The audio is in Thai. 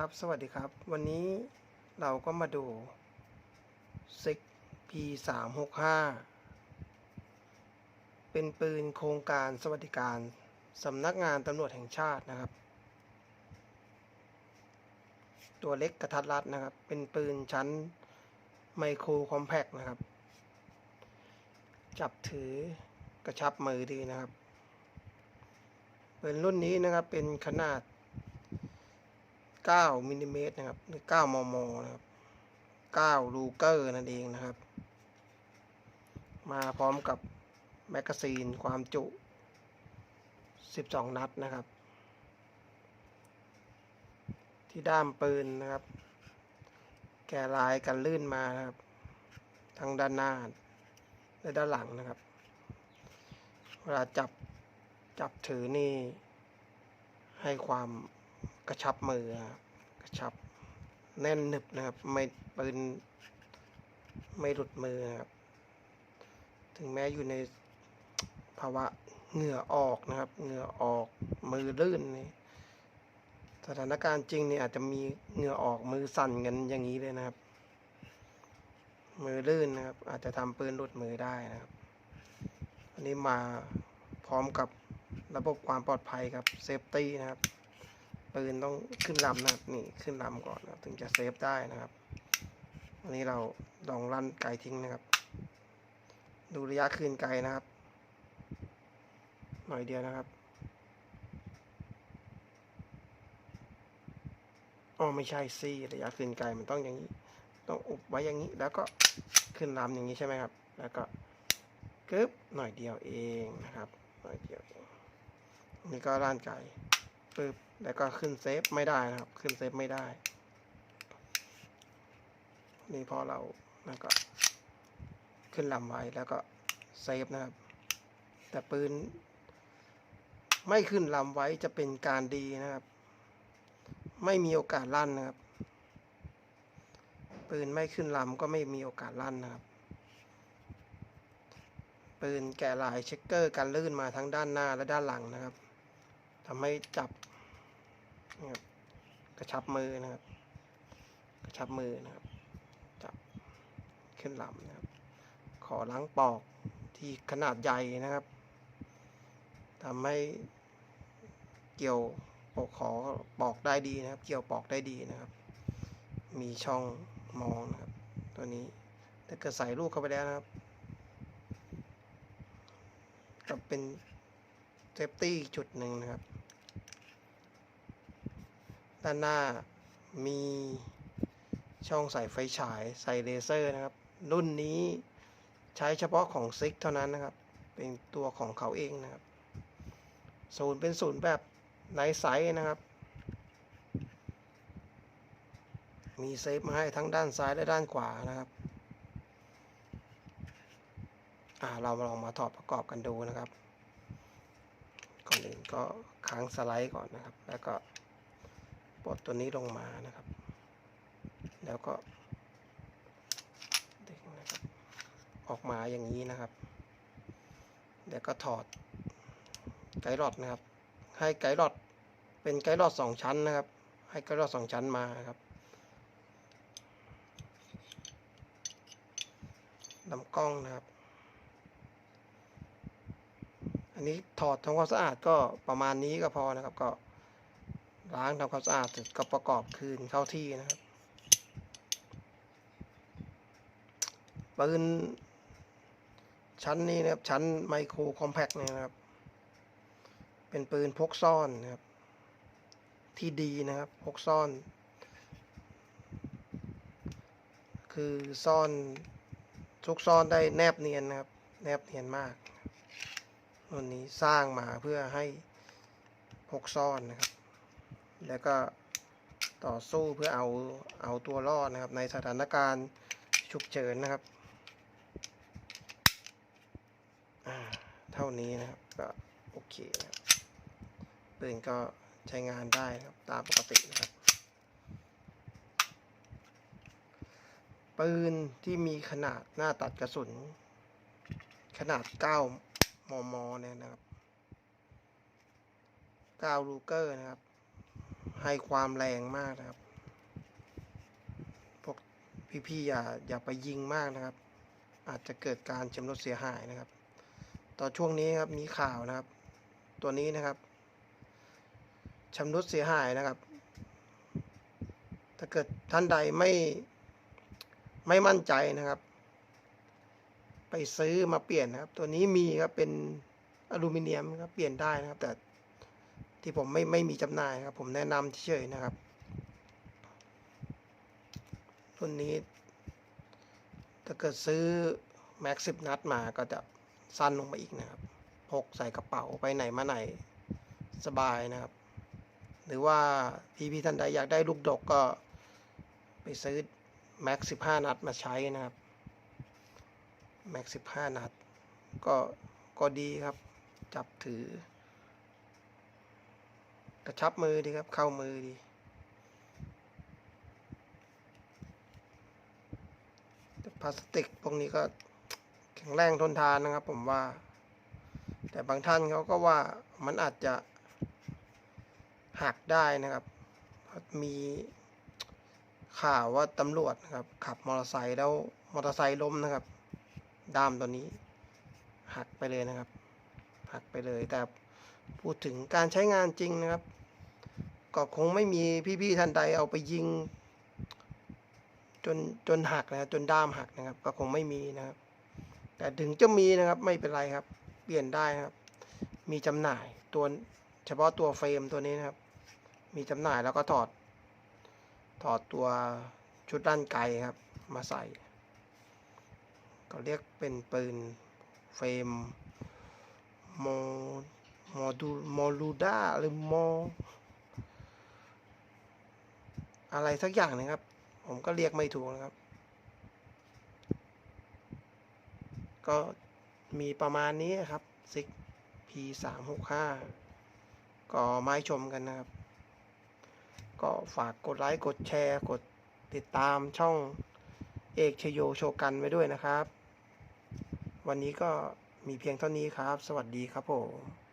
ครับ สวัสดีครับ วันนี้เราก็มาดูซิก P 3 6 5 เป็นปืนโครงการสวัสดิการสำนักงานตำรวจแห่งชาตินะครับ ตัวเล็กกระทัดรัดนะครับ เป็นปืนชั้นไมโครคอมแพกนะครับ จับถือกระชับมือดีนะครับ ปืนรุ่นนี้นะครับเป็นขนาด 9มิลลิเมตรนะครับหรือ 9 มม นะครับ 9 ลูเกอร์นั่นเองนะครับ มาพร้อมกับแมกกาซีนความจุ 12 นัดนะครับ ที่ด้ามปืนนะครับ แกลายกันลื่นมานะครับ ทั้งด้านหน้าและด้านหลังนะครับ เวลาจับจับถือนี่ให้ความ กระชับมือ กระชับแน่นหนึบนะครับ ไม่ปืนไม่หลุดมือนะครับ ถึงแม้อยู่ในภาวะเหงื่อออกนะครับ เหงื่อออกมือลื่นนี่สถานการณ์จริงเนี่ยอาจจะมีเหงื่อออกมือสั่นกันอย่างนี้เลยนะครับ มือลื่นนะครับ อาจจะทำปืนหลุดมือได้นะครับ อันนี้มาพร้อมกับระบบความปลอดภัยครับเซฟตี้นะครับ ปืนต้องขึ้นลำนะครับนี่ขึ้นลำก่อนนะถึงจะเซฟได้นะครับ อันนี้เราลองลั่นไกลทิ้งนะครับ ดูระยะคืนไกลนะครับ หน่อยเดียวนะครับอ๋อไม่ใช่สิระยะคืนไกลมันต้องอย่างนี้ ต้องอุบไว้อย่างนี้ แล้วก็ขึ้นลำอย่างนี้ใช่ไหมครับ แล้วก็กึ๊บหน่อยเดียวเองนะครับ หน่อยเดียวเองนี่ก็ลั่นไกล ปึ๊บแล้วก็ขึ้นเซฟไม่ได้นะครับ ขึ้นเซฟไม่ได้ นี่พอเราแล้วก็ ขึ้นลำไว้แล้วก็เซฟนะครับ แต่ปืน ไม่ขึ้นลำไว้จะเป็นการดีนะครับ ไม่มีโอกาสลั่นนะครับ ปืนไม่ขึ้นลำก็ไม่มีโอกาสลั่นนะครับ ปืนแกะลายเช็คเกอร์การลื่นมาทั้งด้านหน้าและด้านหลังนะครับ ทำให้จับนะครับกระชับมือนะครับ กระชับมือนะครับ จับขึ้นลำนะครับ ขอล้างปอกที่ขนาดใหญ่นะครับทำให้เกี่ยวปอกขอปอกได้ดีนะครับ เกี่ยวปอกได้ดีนะครับ มีช่องมองนะครับ ตัวนี้ถ้าเกิดใส่ลูกเข้าไปแล้วนะครับก็เป็นเซฟตี้จุดหนึ่งนะครับ ด้านหน้ามีช่องใส่ไฟฉายใส่เลเซอร์นะครับ รุ่นนี้ใช้เฉพาะของซิกเท่านั้นนะครับ เป็นตัวของเขาเองนะครับ ศูนย์เป็นศูนย์แบบไนไซส์นะครับ มีเซฟมาให้ทั้งด้านซ้ายและด้านขวานะครับอ่าเราลองมาถอดประกอบกันดูนะครับ ก่อนอื่นก็ค้างสไลด์ก่อนนะครับ แล้วก็ ปลดตัวนี้ลงมานะครับ แล้วก็ดึงนะครับออกมาอย่างนี้นะครับเดี๋ยวก็ถอดไกด์รอดนะครับ ให้ไกด์รอดเป็นไกด์รอดสองชั้นนะครับ ให้ไกด์รอดสองชั้นมาครับลำกล้องนะครับ อันนี้ถอดทำความสะอาดก็ประมาณนี้ก็พอนะครับก็ ล้างทำความสะอาดเสร็จก็ประกอบคืนเข้าที่นะครับปืนชั้นนี้นะครับ ชั้นไมโครคอมแพคเนี่ยนะครับ เป็นปืนพกซ่อนนะครับ ที่ดีนะครับ พกซ่อน คือซ่อนซุกซ่อนได้แนบเนียนนะครับ แนบเนียนมากรุ่นนี้สร้างมาเพื่อให้พกซ่อนนะครับ แล้วก็ต่อสู้เพื่อเอาเอาตัวรอดนะครับ ในสถานการณ์ฉุกเฉินนะครับเท่านี้นะครับก็โอเคนะครับปืนก็ใช้งานได้นะครับตามปกตินะครับ ปืนที่มีขนาดหน้าตัดกระสุน ขนาด 9 มม เนี่ยนะครับ 9 ลูเกอร์นะครับ ให้ความแรงมากนะครับ พวกพี่ๆอย่าอย่าไปยิงมากนะครับ อาจจะเกิดการชำรุดเสียหายนะครับ ต่อช่วงนี้ครับมีข่าวนะครับ ตัวนี้นะครับชำรุดเสียหายนะครับ ถ้าเกิดท่านใดไม่ไม่มั่นใจนะครับ ไปซื้อมาเปลี่ยนนะครับ ตัวนี้มีครับเป็นอลูมิเนียมครับเปลี่ยนได้นะครับ แต่ ที่ผมไม่ไม่มีจำหน่ายครับผมแนะนำเฉยๆนะครับรุ่นนี้ถ้าเกิดซื้อแม็กสิบนัดมาก็จะสั้นลงมาอีกนะครับ พกใส่กระเป๋าไปไหนมาไหนสบายนะครับ หรือว่าพี่พี่ๆท่านใดอยากได้ลูกดกก็ไปซื้อแม็กสิบห้านัดมาใช้นะครับแม็กสิบห้านัดก็ก็ดีครับ จับถือ กระชับมือดีครับ เข้ามือดีแต่พลาสติกพวกนี้ก็แข็งแรงทนทานนะครับผมว่า แต่บางท่านเขาก็ว่ามันอาจจะหักได้นะครับมีข่าวว่าตำรวจนะครับ ขับมอเตอร์ไซค์แล้วมอเตอร์ไซค์ล้มนะครับ ด้ามตัวนี้ หักไปเลยนะครับ หักไปเลยแต่พูดถึงการใช้งานจริงนะครับ ก็คงไม่มีพี่ๆท่านใดเอาไปยิง จนจนหักนะครับจนด้ามหักนะครับ ก็คงไม่มีนะครับ แต่ถึงจะมีนะครับไม่เป็นไรครับ เปลี่ยนได้ครับ มีจำหน่ายตัวเฉพาะตัวเฟรมตัวนี้นะครับ มีจำหน่ายแล้วก็ถอด ถอดตัวชุดด้านไกลครับ มาใส่ ก็เรียกเป็นปืนเฟรมโมโมดูโมลูด้าหรือโม อะไรสักอย่างนะครับ ผมก็เรียกไม่ถูกนะครับ ก็มีประมาณนี้ครับซิก P สามหกห้าก็มาให้ชมกันนะครับ ก็ฝากกดไลค์ กดแชร์ กดติดตามช่องเอกชโยโชกันไว้ด้วยนะครับ วันนี้ก็มีเพียงเท่านี้ครับ สวัสดีครับผม